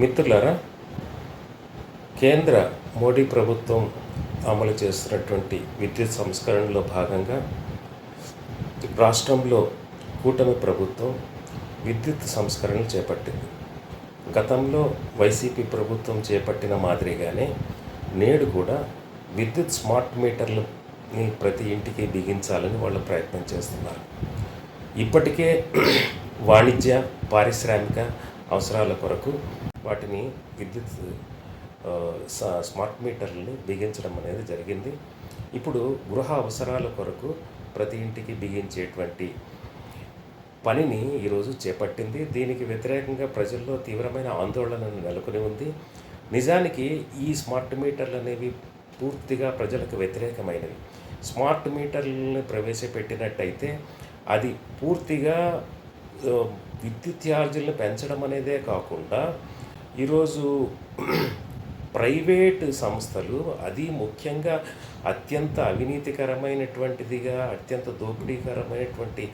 మిత్రులారా కేంద్ర మోడీ ప్రభుత్వం అమలు చేస్తున్నటువంటి విద్యుత్ సంస్కరణలో భాగంగా రాష్ట్రంలో కూటమి ప్రభుత్వం విద్యుత్ సంస్కరణలు చేపట్టింది. గతంలో వైసీపీ ప్రభుత్వం చేపట్టిన మాదిరిగానే నేడు కూడా విద్యుత్ స్మార్ట్ మీటర్లని ప్రతి ఇంటికి బిగించాలని వాళ్ళు ప్రయత్నం చేస్తున్నారు. ఇప్పటికే వాణిజ్య పారిశ్రామిక అవసరాల కొరకు వాటిని విద్యుత్ స్మార్ట్ మీటర్లని బిగించడం అనేది జరిగింది. ఇప్పుడు గృహ అవసరాల కొరకు ప్రతి ఇంటికి బిగించేటువంటి పనిని ఈరోజు చేపట్టింది. దీనికి వ్యతిరేకంగా ప్రజల్లో తీవ్రమైన ఆందోళన నెలకొని ఉంది. నిజానికి ఈ స్మార్ట్ మీటర్లు అనేవి పూర్తిగా ప్రజలకు వ్యతిరేకమైనవి. స్మార్ట్ మీటర్లను ప్రవేశపెట్టినట్టయితే అది పూర్తిగా విద్యుత్ ఛార్జీలను పెంచడం అనేదే కాకుండా ఈరోజు ప్రైవేట్ సంస్థలు అది ముఖ్యంగా అత్యంత అవినీతికరమైనటువంటిదిగా అత్యంత దోపిడీకరమైనటువంటి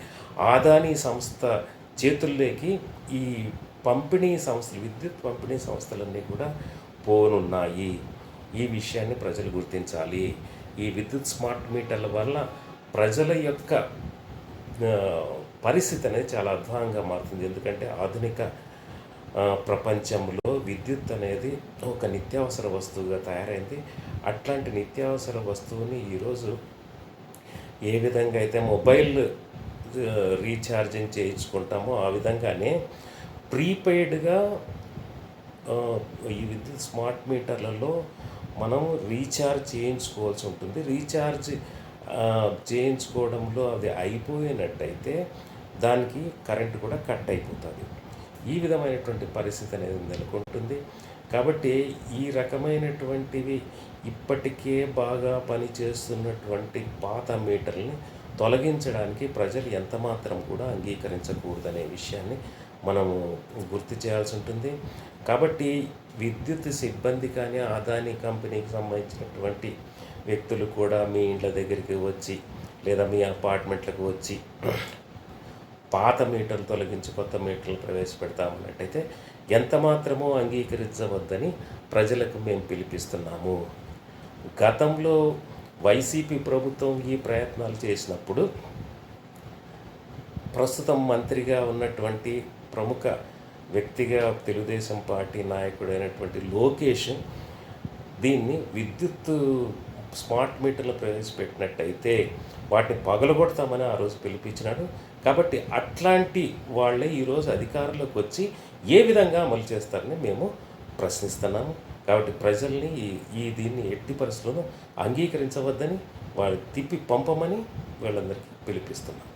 ఆదాని సంస్థ చేతుల్లోకి ఈ పంపిణీ సంస్థలు విద్యుత్ పంపిణీ సంస్థలన్నీ కూడా పోనున్నాయి. ఈ విషయాన్ని ప్రజలు గుర్తించాలి. ఈ విద్యుత్ స్మార్ట్ మీటర్ల వల్ల ప్రజల యొక్క పరిస్థితి అనేది చాలా అధ్వానంగా మారుతుంది. ఎందుకంటే ఆధునిక ప్రపంచంలో విద్యుత్ అనేది ఒక నిత్యావసర వస్తువుగా తయారైంది. అట్లాంటి నిత్యావసర వస్తువుని ఈరోజు ఏ విధంగా అయితే మొబైల్ రీఛార్జింగ్ చేయించుకుంటామో ఆ విధంగానే ప్రీపెయిడ్గా ఈ విద్యుత్ స్మార్ట్ మీటర్లలో మనం రీఛార్జ్ చేయించుకోవాల్సి ఉంటుంది. రీఛార్జ్ చేయించుకోవడంలో అది అయిపోయినట్టయితే దానికి కరెంట్ కూడా కట్ అయిపోతుంది. ఈ విధమైనటువంటి పరిస్థితి అనేది నెలకొంటుంది కాబట్టి ఈ రకమైనటువంటివి ఇప్పటికే బాగా పనిచేస్తున్నటువంటి పాత మీటర్ని తొలగించడానికి ప్రజలు ఎంతమాత్రం కూడా అంగీకరించకూడదనే విషయాన్ని మనము గుర్తు చేయాల్సి ఉంటుంది. కాబట్టి విద్యుత్ సిబ్బంది కానీ ఆదాని కంపెనీకి సంబంధించినటువంటి వ్యక్తులు కూడా మీ ఇండ్ల దగ్గరికి వచ్చి లేదా మీ అపార్ట్మెంట్లకు వచ్చి పాత మీటర్లు తొలగించి కొత్త మీటర్లు ప్రవేశపెడతామన్నట్టయితే ఎంత మాత్రమో అంగీకరించవద్దని ప్రజలకు మేము పిలిపిస్తున్నాము. గతంలో వైసీపీ ప్రభుత్వం ఈ ప్రయత్నాలు చేసినప్పుడు ప్రస్తుతం మంత్రిగా ఉన్నటువంటి ప్రముఖ వ్యక్తిగా తెలుగుదేశం పార్టీ నాయకుడైనటువంటి లోకేష్ దీన్ని విద్యుత్ స్మార్ట్ మీటర్లు ప్రవేశపెట్టినట్టయితే వాటిని పగలగొడతామని ఆ రోజు పిలిపించినాడు. కాబట్టి అట్లాంటి వాళ్ళే ఈరోజు అధికారంలోకి వచ్చి ఏ విధంగా అమలు చేస్తారని మేము ప్రశ్నిస్తున్నాము. కాబట్టి ప్రజల్ని ఈ- దీన్ని ఎట్టి పరిస్థితుల్లో అంగీకరించవద్దని వాళ్ళు తిప్పి పంపమని వీళ్ళందరికీ పిలిపిస్తున్నాం.